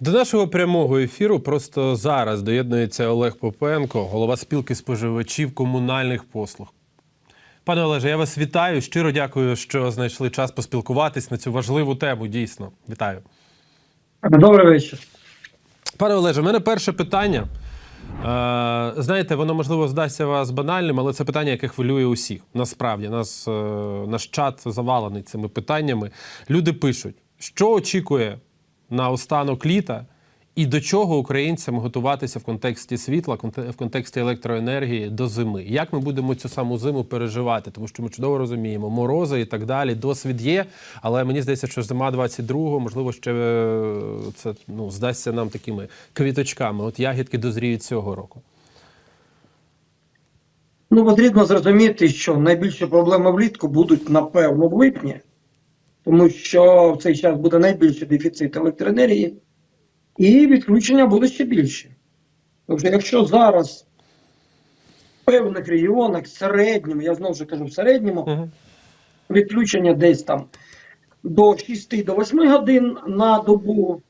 До нашого прямого ефіру просто зараз доєднується Олег Попенко, голова спілки споживачів комунальних послуг. Пане Олеже, я вас вітаю. Щиро дякую, що знайшли час поспілкуватись на цю важливу тему. Дійсно, вітаю. Добрий вечір. Пане Олеже, в мене перше питання. Е, знаєте, воно можливо здасться вас банальним, але це питання, яке хвилює усіх. Насправді, нас, е, наш чат завалений цими питаннями. Люди пишуть, що очікує на останок літа, і до чого українцям готуватися в контексті світла, в контексті електроенергії до зими. Як ми будемо цю саму зиму переживати? Тому що ми чудово розуміємо, морози і так далі. Досвід є, але мені здається, що зима 22-го, можливо, ще е, це ну, здасться нам такими квіточками. От ягідки дозріють цього року. Ну, потрібно зрозуміти, що найбільші проблеми влітку будуть, напевно, в липні, тому що в цей час буде найбільший дефіцит електроенергії, і відключення буде ще більше. Тобто, якщо зараз в певних регіонах, в середньому, я знову ж кажу, в середньому, Угу. відключення десь там до 6 до 8 годин на добу.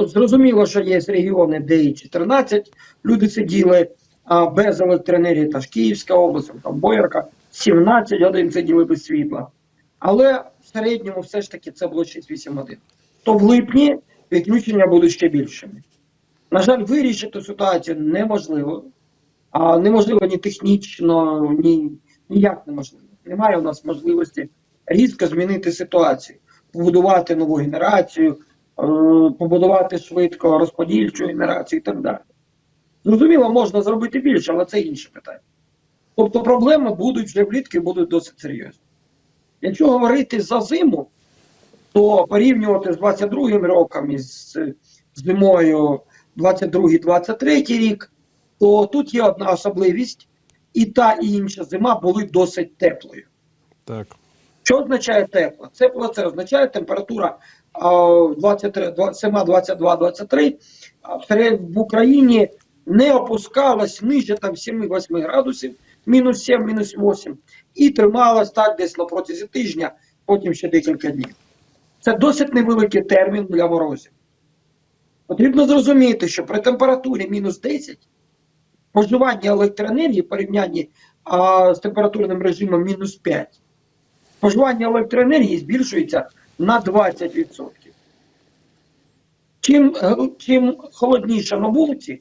Зрозуміло, що є регіони, де і 14 люди сиділи а, без електроенергії, та ж Київська область, там Боярка, 17 годин сиділи без світла. Але в середньому все ж таки це було 6-8 годин. То в липні відключення будуть ще більшими. На жаль, вирішити ситуацію неможливо. А неможливо ні технічно, ні ніяк неможливо. Немає у нас можливості різко змінити ситуацію, побудувати нову генерацію, е, побудувати швидко розподільчу генерацію і так далі. Зрозуміло, можна зробити більше, але це інше питання. Тобто проблеми будуть вже влітку і будуть досить серйозні. Якщо говорити за зиму, то порівнювати з 22 роком і з зимою 22-23 рік, то тут є одна особливість, і та і інша зима були досить теплою. Так. Що означає тепло? Тепло це означає температура 23, 27, 22, 23 а, в серед- в Україні не опускалась нижче там 7-8 градусів, мінус 7, мінус 8, і трималась так десь на протязі тижня, потім ще декілька днів. Це досить невеликий термін для морозів. Потрібно зрозуміти, що при температурі мінус 10 споживання електроенергії в порівнянні а, з температурним режимом мінус 5 споживання електроенергії збільшується на 20%. Чим, е, чим холодніше на вулиці,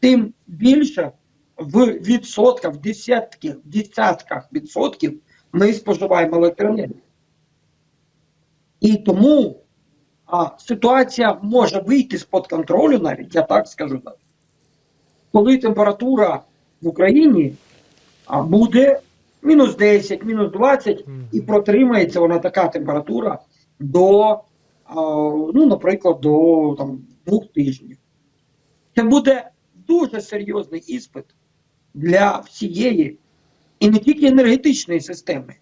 тим більше в відсотках, в десятках, в десятках відсотків ми споживаємо електроенергію. І тому а, ситуація може вийти з-під контролю навіть, я так скажу навіть, коли температура в Україні а, буде мінус 10, мінус 20, і протримається вона така температура до, а, ну, наприклад, до там, двох тижнів. Це буде дуже серйозний іспит для всієї і не тільки енергетичної системи,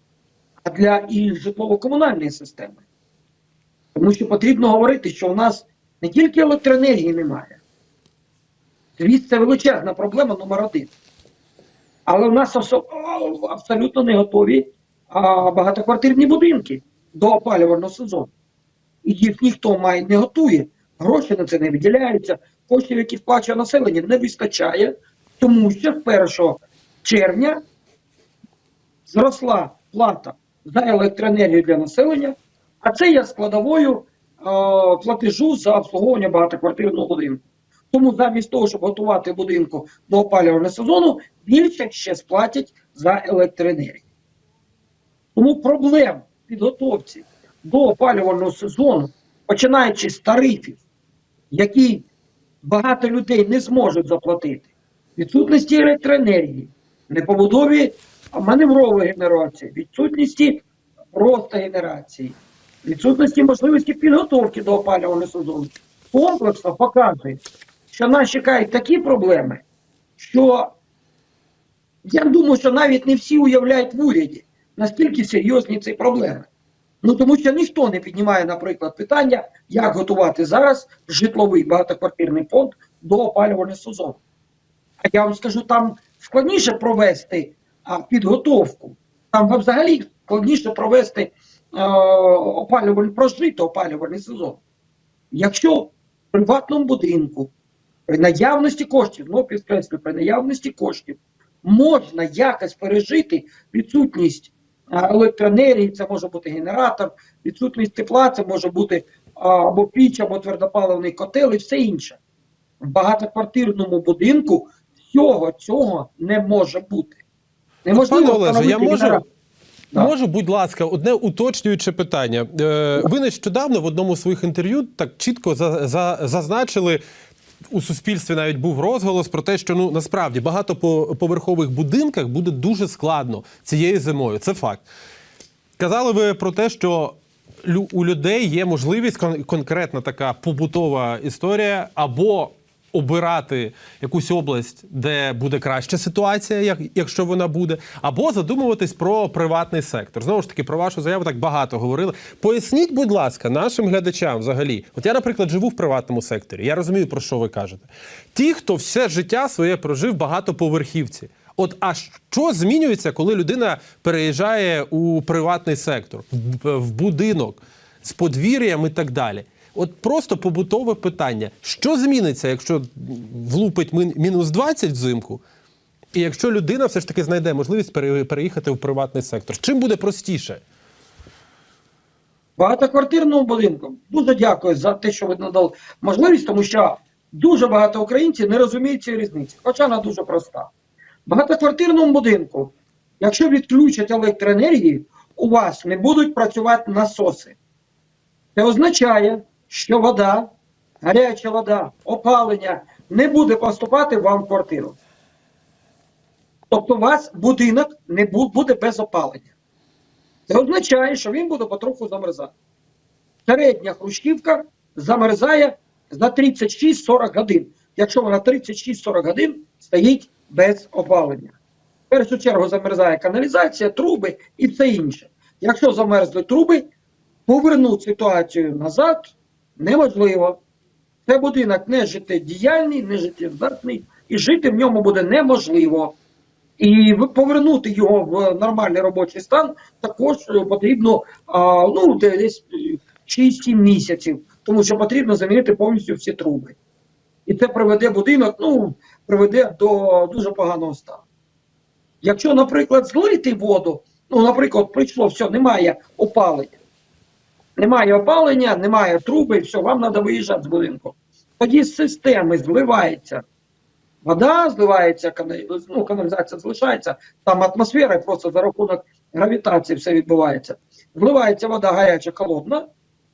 а для і житлово-комунальної системи. Тому що потрібно говорити, що у нас не тільки електроенергії немає. Звісно, це величезна проблема номер один. Але у нас абсолютно не готові багатоквартирні будинки до опалювального сезону. І їх ніхто має не готує. Гроші на це не виділяються, коштів, які сплачує населення, не вистачає, тому що з 1 червня зросла плата за електроенергію для населення, а це є складовою а, платежу за обслуговування багатоквартирного будинку. Тому замість того, щоб готувати будинку до опалювального сезону, більше ще сплатять за електроенергію. Тому проблем підготовці до опалювального сезону, починаючи з тарифів, які багато людей не зможуть заплатити, відсутності електроенергії, непобудові маневрової генерації, відсутності просто генерації, відсутності можливості підготовки до опалювального сезону, комплексно показує, що нас чекають такі проблеми, що я думаю, що навіть не всі уявляють в уряді, наскільки серйозні ці проблеми. Ну тому що ніхто не піднімає, наприклад, питання, як готувати зараз житловий багатоквартирний фонд до опалювального сезону. А я вам скажу, там складніше провести а, підготовку. Там взагалі складніше провести е, опалювальний прожити опалювальний сезон. Якщо в приватному будинку, при наявності коштів, ну підкреслю, при наявності коштів, можна якось пережити відсутність а, електроенергії, це може бути генератор, відсутність тепла, це може бути або піч, або твердопаливний котел і все інше. В багатоквартирному будинку всього цього не може бути. Неможливо Пане Олеже, я можу, генератор. Можу, будь ласка, одне уточнююче питання. Е, ви нещодавно в одному з своїх інтерв'ю так чітко за, за, зазначили. У суспільстві навіть був розголос про те, що ну насправді багатоповерхових будинках буде дуже складно цією зимою. Це факт. Казали ви про те, що у людей є можливість конкретна така побутова історія, або обирати якусь область, де буде краща ситуація, як, якщо вона буде, або задумуватись про приватний сектор. Знову ж таки, про вашу заяву так багато говорили. Поясніть, будь ласка, нашим глядачам взагалі. От я, наприклад, живу в приватному секторі. Я розумію, про що ви кажете. Ті, хто все життя своє прожив багатоповерхівці. От а що змінюється, коли людина переїжджає у приватний сектор, в, будинок з подвір'ям і так далі? От просто побутове питання: що зміниться, якщо влупить мінус 20 взимку, і якщо людина все ж таки знайде можливість переїхати в приватний сектор? Чим буде простіше? Багатоквартирному будинку. Дуже дякую за те, що ви надали можливість, тому що дуже багато українців не розуміють цієї різниці, хоча вона дуже проста. В багатоквартирному будинку, якщо відключать електроенергію, у вас не будуть працювати насоси. Це означає, що вода, гаряча вода, опалення не буде поступати вам в квартиру. Тобто у вас будинок не буде без опалення. Це означає, що він буде потроху замерзати. Середня хрущівка замерзає за 36-40 годин, якщо вона 36-40 годин стоїть без опалення. В першу чергу замерзає каналізація, труби і все інше. Якщо замерзли труби, повернути ситуацію назад неможливо. Це будинок не життєдіяльний, не життєздатний, і жити в ньому буде неможливо. І повернути його в нормальний робочий стан також е, потрібно ну, десь е, 6-7 місяців, тому що потрібно замінити повністю всі труби. І це приведе будинок, ну, приведе до дуже поганого стану. Якщо, наприклад, злити воду, ну, наприклад, прийшло все, немає опалення. Немає опалення, немає труби, все, вам треба виїжджати з будинку. Тоді з системи зливається вода, зливається, ну, каналізація залишається, там атмосфера, просто за рахунок гравітації все відбувається. Зливається вода гаряча, холодна,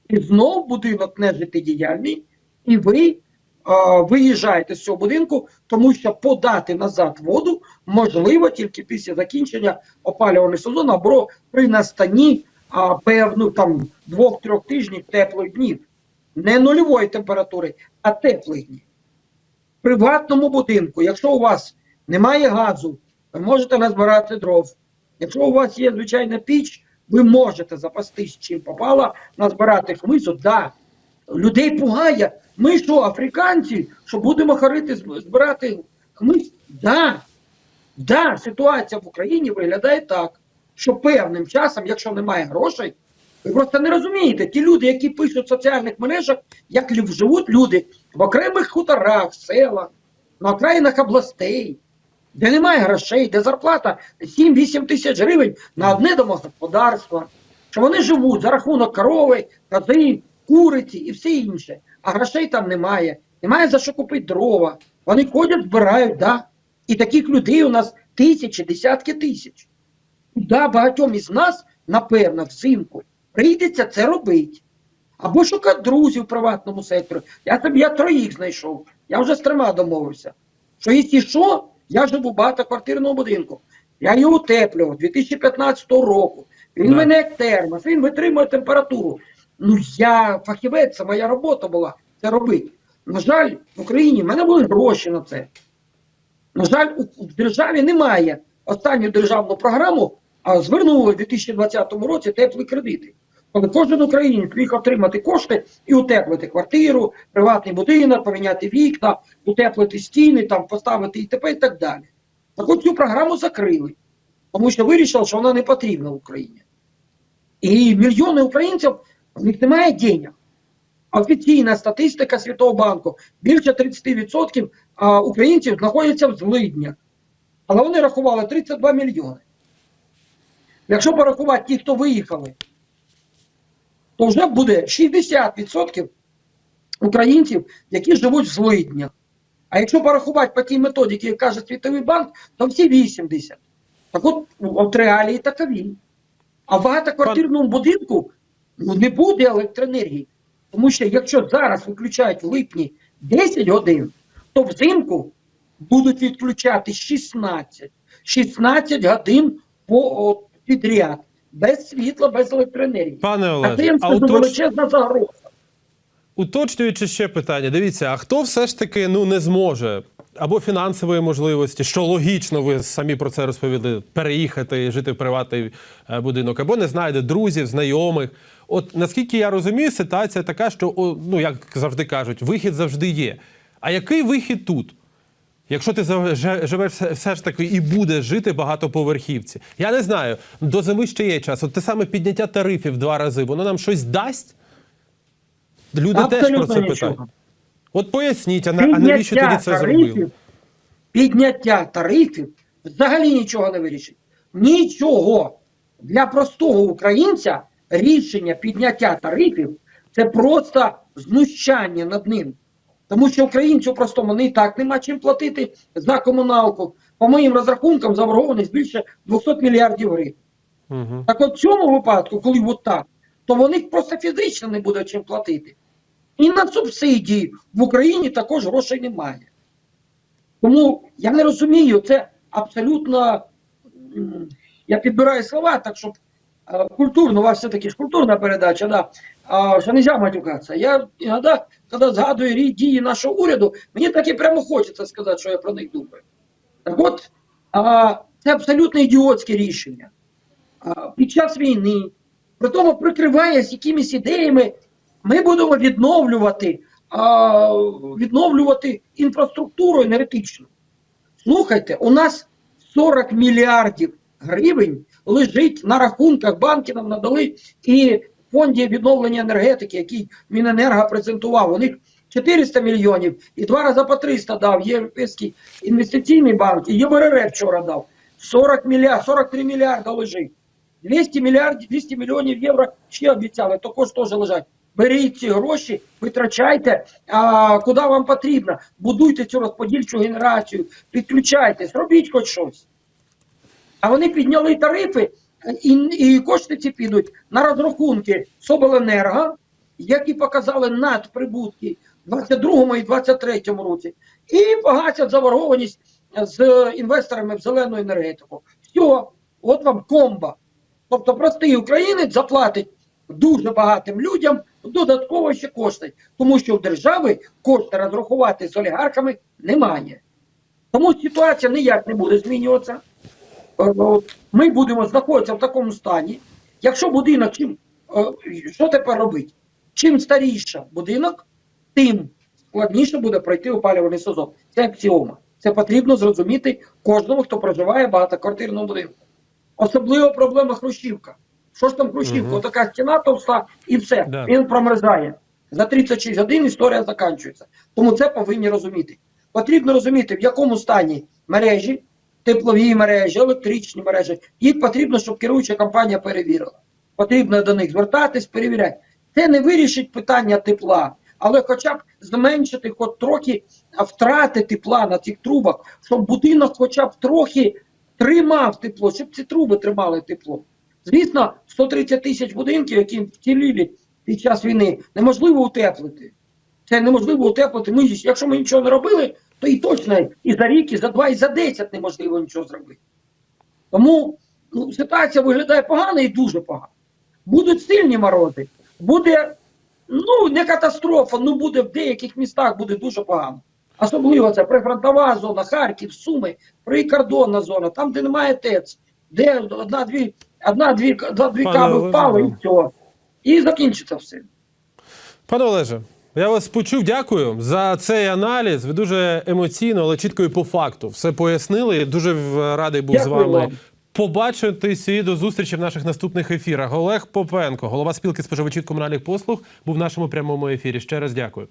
і знов будинок не життєдіяльний, і ви а, виїжджаєте з цього будинку, тому що подати назад воду можливо тільки після закінчення опалювального сезону або при настанні а, певну там двох-трьох тижнів теплих днів. Не нульової температури, а теплих днів. В приватному будинку, якщо у вас немає газу, ви можете назбирати дров. Якщо у вас є звичайна піч, ви можете запастись чим попало, назбирати хмизу. Да. Людей пугає. Ми що, африканці, що будемо харити збирати хмиз? Да. Да, ситуація в Україні виглядає так, що певним часом, якщо немає грошей, ви просто не розумієте, ті люди, які пишуть в соціальних мережах, як живуть люди в окремих хуторах, селах, на окраїнах областей, де немає грошей, де зарплата 7-8 тисяч гривень на одне домогосподарство, що вони живуть за рахунок корови, кози, куриці і все інше. А грошей там немає, немає за що купити дрова. Вони ходять, збирають, да. І таких людей у нас тисячі, десятки тисяч. Да, багатьом із нас, напевно, взимку прийдеться це робити. Або шукати друзів в приватному секторі. Я тобі я троїх знайшов. Я вже з трьома домовився. Що якщо що, я живу в багатоквартирному будинку. Я його утеплював 2015 року. Він Да. мене як термос, він витримує температуру. Ну я фахівець, це моя робота була це робити. На жаль, в Україні в мене були гроші на це. На жаль, у, в державі немає останню державну програму, звернули в 2020 році теплі кредити. Коли кожен українець міг отримати кошти і утеплити квартиру, приватний будинок, поміняти вікна, утеплити стіни, там поставити ІТП і так далі. Так от цю програму закрили, тому що вирішили, що вона не потрібна в Україні. І мільйони українців в них немає денег. Офіційна статистика Світового банку. Більше 30% українців знаходяться в злиднях. Але вони рахували 32 мільйони. Якщо порахувати ті, хто виїхали, то вже буде 60% українців, які живуть в злиднях. А якщо порахувати по тій методиці, як каже Світовий банк, то всі 80. Так от, от реалії такові. А в багатоквартирному будинку ну, не буде електроенергії. Тому що якщо зараз виключають в липні 10 годин, то взимку будуть відключати 16. 16 годин по от, підряд. Без світла, без електроенергії. Пане Олеже, а скажу, уточ... величезна загроза. уточнюючи ще питання, дивіться, а хто все ж таки ну не зможе або фінансової можливості, що логічно, ви самі про це розповіли, переїхати і жити в приватний е, будинок, або не знайде друзів, знайомих. От наскільки я розумію, ситуація така, що ну як завжди кажуть, вихід завжди є. А який вихід тут? Якщо ти живеш все, ж таки і будеш жити багатоповерхівці, я не знаю, до зими ще є час. От те саме підняття тарифів два рази, воно нам щось дасть? Люди теж про це нічого. питають. От поясніть, а, а навіщо тоді це зробили? підняття тарифів взагалі нічого не вирішить. Нічого. Для простого українця рішення підняття тарифів це просто знущання над ним. Тому що українцю простому не і так нема чим платити за комуналку. По моїм розрахункам, заборгованість більше 200 мільярдів гривень. Угу. Так от в цьому випадку, коли от так, то вони просто фізично не буде чим платити. І на субсидії в Україні також грошей немає. Тому я не розумію, це абсолютно. Я підбираю слова, так щоб культурно, у вас все-таки ж культурна передача, да, а, що не можна матюкатися. Я іноді, коли згадую дії нашого уряду, мені так і прямо хочеться сказати, що я про них думаю. Так от, а, це абсолютно ідіотське рішення. А, під час війни, при тому прикриваясь якимись ідеями, ми будемо відновлювати, а, відновлювати інфраструктуру енергетичну. Слухайте, у нас 40 мільярдів гривень лежить на рахунках банки нам надали і фонді відновлення енергетики, який Міненерго презентував. У них 400 мільйонів і два рази по 300 дав Європейський інвестиційний банк і ЄБРР вчора дав. 40 мільярд, 43 мільярда лежить. 200 мільярдів, 200 мільйонів євро ще обіцяли, також теж лежать. Беріть ці гроші, витрачайте, а, куди вам потрібно. Будуйте цю розподільчу генерацію, підключайтесь, робіть хоч щось. А вони підняли тарифи, і, і кошти ці підуть на розрахунки Соболенерго, які показали надприбутки в 22-му і 23 році, і погасять заборгованість з інвесторами в зелену енергетику. Все, от вам комба. Тобто простий українець заплатить дуже багатим людям додатково ще кошти, тому що в держави кошти розрахувати з олігархами немає. Тому ситуація ніяк не буде змінюватися. Е, Ми будемо знаходитися в такому стані. Якщо будинок, чим, е, що тепер робити? Чим старіше будинок, тим складніше буде пройти опалювальний сезон. Це аксіома. Це потрібно зрозуміти кожному, хто проживає в багатоквартирному будинку. Особливо проблема Хрущівка. Що ж там Хрущівка? Мгм. Отака стіна товста і все. Да. Він промерзає. За 36 годин історія закінчується. Тому це повинні розуміти. Потрібно розуміти, в якому стані мережі, теплові мережі, електричні мережі. Їх потрібно, щоб керуюча компанія перевірила. Потрібно до них звертатись, перевіряти. Це не вирішить питання тепла, але хоча б зменшити хоч трохи втрати тепла на цих трубах, щоб будинок хоча б трохи тримав тепло, щоб ці труби тримали тепло. Звісно, 130 тисяч будинків, які вцілілі під час війни, неможливо утеплити. Це неможливо утеплити. Ми, якщо ми нічого не робили, то і точно і за рік, і за два, і за 10 неможливо нічого зробити. Тому ну, ситуація виглядає погано і дуже погано. Будуть сильні морози, буде ну, не катастрофа, ну буде в деяких містах буде дуже погано. Особливо це прифронтова зона, Харків, Суми, прикордонна зона, там, де немає ТЕЦ, де одна-дві одна-дві, каби впали і все. І закінчиться все. Пане Олеже, я вас почув. Дякую за цей аналіз. Ви дуже емоційно, але чітко і по факту все пояснили. Дуже радий був з вами вам. побачитись і до зустрічі в наших наступних ефірах. Олег Попенко, голова спілки споживачів комунальних послуг, був в нашому прямому ефірі. Ще раз дякую.